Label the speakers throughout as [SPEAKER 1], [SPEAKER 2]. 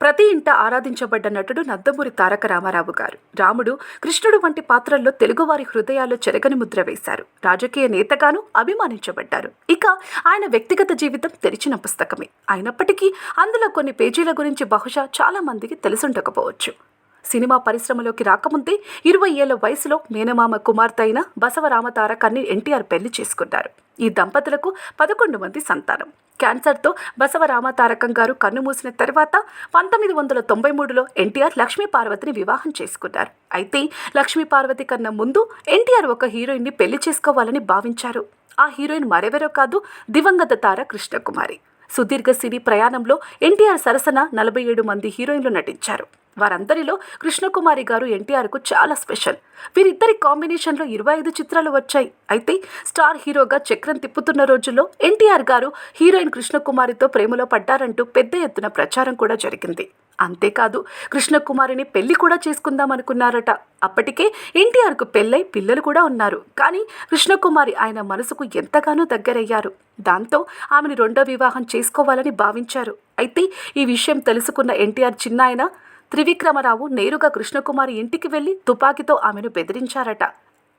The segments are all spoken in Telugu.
[SPEAKER 1] ప్రతి ఇంట ఆరాధించబడ్డ నటుడు నందమూరి తారక రామారావు గారు. రాముడు కృష్ణుడు వంటి పాత్రల్లో తెలుగువారి హృదయాల్లో చెరగని ముద్ర వేశారు. రాజకీయ నేతగాను అభిమానించబడ్డారు. ఇక ఆయన వ్యక్తిగత జీవితం తెరిచిన పుస్తకమే. అయినప్పటికీ అందులో కొన్ని పేజీల గురించి బహుశా చాలా మందికి తెలిసుండకపోవచ్చు. సినిమా పరిశ్రమలోకి రాకముందే ఇరవై ఏళ్ళ వయసులో మేనమామ కుమార్తె అయిన బసవరామ తారకాన్ని ఎన్టీఆర్ పెళ్ళి చేసుకున్నారు. ఈ దంపతులకు పదకొండు మంది సంతానం. క్యాన్సర్తో బసవరామ తారకం గారు కన్నుమూసిన తర్వాత పంతొమ్మిది వందల తొంభై మూడులో ఎన్టీఆర్ లక్ష్మీ పార్వతిని వివాహం చేసుకున్నారు. అయితే లక్ష్మీ పార్వతి కన్నా ముందు ఎన్టీఆర్ ఒక హీరోయిన్ని పెళ్ళి చేసుకోవాలని భావించారు. ఆ హీరోయిన్ మరెవరో కాదు దివంగత తార కృష్ణకుమారి. సుదీర్ఘ సినీ ప్రయాణంలో ఎన్టీఆర్ సరసన నలభై ఏడు మంది హీరోయిన్లు నటించారు. వారందరిలో కృష్ణకుమారి గారు ఎన్టీఆర్కు చాలా స్పెషల్. వీరిద్దరి కాంబినేషన్లో ఇరవై ఐదు చిత్రాలు వచ్చాయి. అయితే స్టార్ హీరోగా చక్రం తిప్పుతున్న రోజుల్లో ఎన్టీఆర్ గారు హీరోయిన్ కృష్ణకుమారితో ప్రేమలో పడ్డారంటూ పెద్ద ఎత్తున ప్రచారం కూడా జరిగింది. అంతేకాదు కృష్ణకుమారిని పెళ్ళి కూడా చేసుకుందామనుకున్నారట. అప్పటికే ఎన్టీఆర్కు పెళ్ళై పిల్లలు కూడా ఉన్నారు. కానీ కృష్ణకుమారి ఆయన మనసుకు ఎంతగానో దగ్గరయ్యారు. దాంతో ఆమెను రెండో వివాహం చేసుకోవాలని భావించారు. అయితే ఈ విషయం తెలుసుకున్న ఎన్టీఆర్ చిన్నాయన త్రివిక్రమరావు నేరుగా కృష్ణకుమారి ఇంటికి వెళ్ళి తుపాకీతో ఆమెను బెదిరించారట.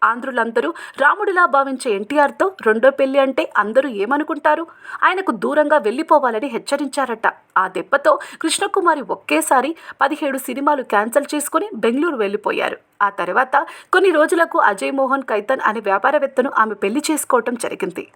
[SPEAKER 1] ఆంధ్రులందరూ రాముడిలా భావించే ఎన్టీఆర్తో రెండో పెళ్ళి అంటే అందరూ ఏమనుకుంటారు? ఆయనకు దూరంగా వెళ్ళిపోవాలని హెచ్చరించారట. ఆ దెబ్బతో కృష్ణకుమారి ఒకేసారి పదిహేడు సినిమాలు క్యాన్సిల్ చేసుకుని బెంగళూరు వెళ్ళిపోయారు. ఆ తర్వాత కొన్ని రోజులకు అజయ్ మోహన్ కైతన్ అనే వ్యాపారవేత్తను ఆమె పెళ్ళి చేసుకోవటం జరిగింది.